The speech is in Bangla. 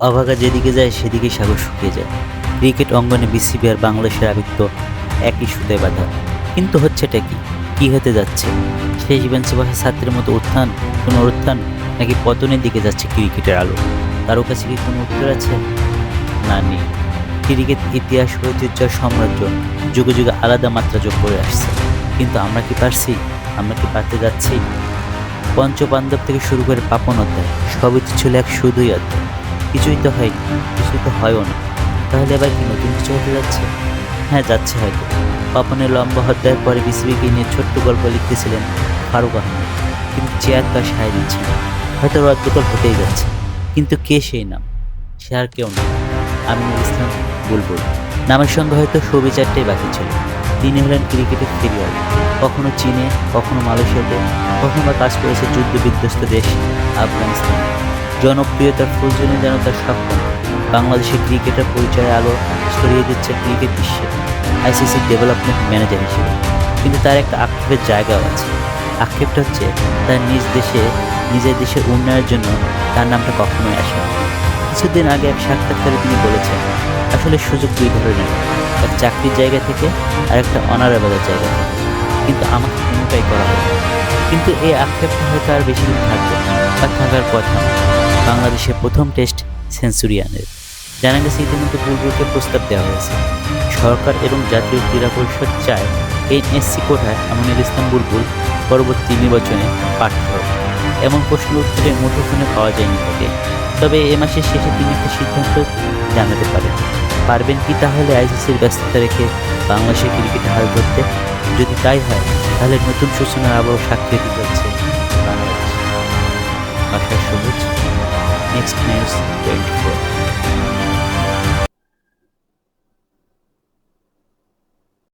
অভাগা যেদিকে যায়, সেদিকেই সাগর শুকিয়ে যায়। ক্রিকেট অঙ্গনে বিসিবি আর বাংলাদেশের আবেগ তো একই সুতে বাঁধা। কিন্তু হচ্ছেটা কি? কী হতে যাচ্ছে? শেষ বেঞ্চে বসা ছাত্রের মতো উত্থান পুনরুত্থান নাকি পতনের দিকে যাচ্ছে ক্রিকেটের আলো? কারও কাছে কি কোনো উত্তর আছে? না, নেই। ক্রিকেট ইতিহাস, ঐতিহ্য, সাম্রাজ্য যুগে যুগে আলাদা মাত্রা যোগ করে আসছে। কিন্তু আমরা কি পারছি? আমরা কি পারতে যাচ্ছি? পঞ্চপাণ্ডব থেকে শুরু করে পাপন অধ্যায়, সবই ছিল এক শুধুই অধ্যায়। কিছুই তো হয়নি কিছুই তো হয়ও না। তাহলে এবার কি, নতুন কিছু হতে যাচ্ছে? হ্যাঁ যাচ্ছে হয়তো। পাপনের লম্বা অধ্যায়ের পরে বিসিবিকে নিয়ে ছোট্ট গল্প লিখতেছিলেন ফারুক আহমেদ। কিন্তু চেয়ার তো আর সায় দিচ্ছে না। হয়তো রদবদল হতেই যাচ্ছে। কিন্তু কে সেই নাম? সে আর কেউ না। আমিনুল ইসলাম বুলবুল। নামের সঙ্গে হয়তো সুবিচারটাই বাকি ছিল। তিনি হলেন ক্রিকেটের খেলোয়াড়। কখনো চীনে, কখনো মালয়েশিয়াতে, কখনো কাজ করেছে যুদ্ধ বিধ্বস্ত দেশ আফগানিস্তান। জনপ্রিয়তার ফুলজনে যেন তার সক্ষম। বাংলাদেশের ক্রিকেটের পরিচয় আলো ছড়িয়ে দিচ্ছে ক্রিকেট বিশ্বে আইসিসির ডেভেলপমেন্ট ম্যানেজার হিসেবে। কিন্তু তার একটা আক্ষেপের জায়গাও আছে। আক্ষেপটা হচ্ছে, তার নিজ দেশে, নিজের দেশের উন্নয়নের জন্য তার নামটা কখনোই আসে না কিছুদিন আগে এক সাক্ষাৎকারে তিনি বলেছেন, আসলে সুযোগ দুই ধরনের এক চাকরির জায়গা থেকে আর একটা অনারেবলের জায়গা থেকে। কিন্তু আমাকে কোনোটাই করা হয় কিন্তু এই আক্ষেপটা হয়তো আর বেশি দিন থাকবে বা থাকার কথা। বাংলাদেশের প্রথম টেস্ট সেঞ্চুরিয়ানের। জানা গেছে ইতিমধ্যে বুলবুলকে প্রস্তাব দেওয়া হয়েছে। সরকার এবং জাতীয় ক্রীড়া পরিষদ চায় এনএসসি কোঠায় আমিনুল ইসলাম বুলবুল পরবর্তী নির্বাচনে হবে এমন প্রশ্ন উত্তরে মুঠোফোনে পাওয়া যায়নি তাকে। তবে এ মাসের শেষে তিনি একটা সিদ্ধান্ত জানাতে পারেন। পারবেন কি তাহলে আইসিসির ব্যস্ততা রেখে বাংলাদেশের ক্রিকেটে হাল ধরতে? যদি তাই হয়, তাহলে নতুন সূচনার আবারও সাক্ষী হতে যাচ্ছে বাংলাদেশ। আশা সবুজ। next news, Bigfoot.